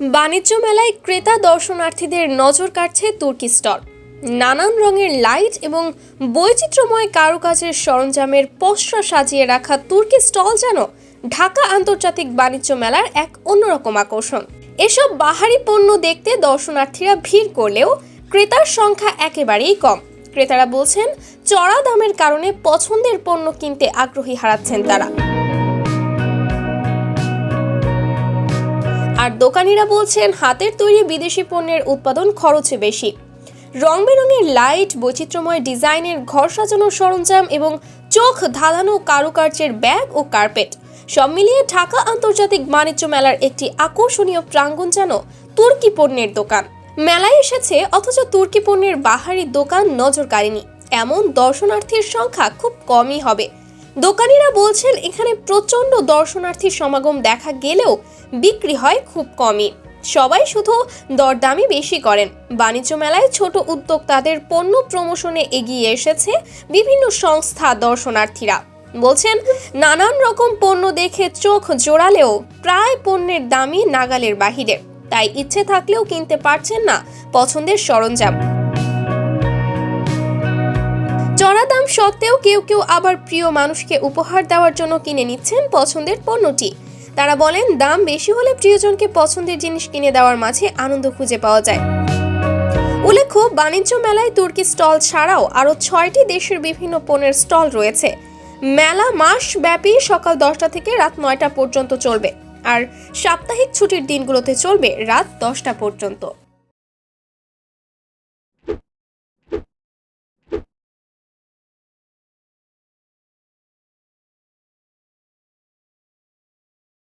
বাণিজ্য মেলায় ক্রেতা দর্শনার্থীদের নজর কাটছে তুর্কি স্টল। নানান রঙের লাইট এবং বৈচিত্র্যময় কারুকাজের সরঞ্জামের পসরা সাজিয়ে রাখা তুর্কি স্টল যেন ঢাকা আন্তর্জাতিক বাণিজ্য মেলার এক অন্যরকম আকর্ষণ। এসব বাহারি পণ্য দেখতে দর্শনার্থীরা ভিড় করলেও ক্রেতার সংখ্যা একেবারেই কম। ক্রেতারা বলছেন, চড়া দামের কারণে পছন্দের পণ্য কিনতে আগ্রহী হারাচ্ছেন তারা। আর দোকানিরা বলছেন, হাতের তৈরি বিদেশি পণ্যের উৎপাদন খরচে বেশি। রং বেরঙের লাইট, বৈচিত্র্যময় ডিজাইনের ঘর সাজানোর সরঞ্জাম এবং চোখ ধাঁধানো কারুকার্যের ব্যাগ ও কার্পেট। সব মিলিয়ে ঢাকা আন্তর্জাতিক বাণিজ্য মেলার একটি আকর্ষণীয় প্রাঙ্গণ যেন তুর্কি পণ্যের দোকান। মেলায় এসেছে অথচ তুর্কি পণ্যের বাহারি দোকান নজর কাড়েনি এমন দর্শনার্থীর সংখ্যা খুব কমই হবে। দোকানিরা বলছেন, এখানে প্রচণ্ড দর্শনার্থীর সমাগম দেখা গেলেও বিক্রি হয় খুব কমই। সবাই শুধু দরদামই বেশি করেন। বাণিজ্য মেলায় ছোট উদ্যোক্তাদের পণ্য প্রমোশনে এগিয়ে এসেছে বিভিন্ন সংস্থা দর্শনার্থীরা। বলছেন, নানান রকম পণ্য দেখে চোখ জোড়ালেও প্রায় পণ্যের দামই নাগালের বাহিরে। তাই ইচ্ছে থাকলেও কিনতে পারছেন না পছন্দের সরঞ্জাম। দাম সত্ত্বেও কেউ কেউ আবার প্রিয় মানুষকে উপহার দেওয়ার জন্য কিনে নিচ্ছেন পছন্দের পণ্যটি। তারা বলেন, দাম বেশি হলে প্রিয়জনকে পছন্দের জিনিস কিনে দেওয়ার মাঝে আনন্দ খুঁজে পাওয়া যায়। উল্লেখ্য, বাণিজ্য মেলায় তুর্কি স্টল ছাড়াও আরও ছয়টি দেশের বিভিন্ন পণ্যের স্টল রয়েছে। মেলা মাস ব্যাপী সকাল দশটা থেকে রাত নয়টা পর্যন্ত চলবে। আর সাপ্তাহিক ছুটির দিনগুলোতে চলবে রাত দশটা পর্যন্ত।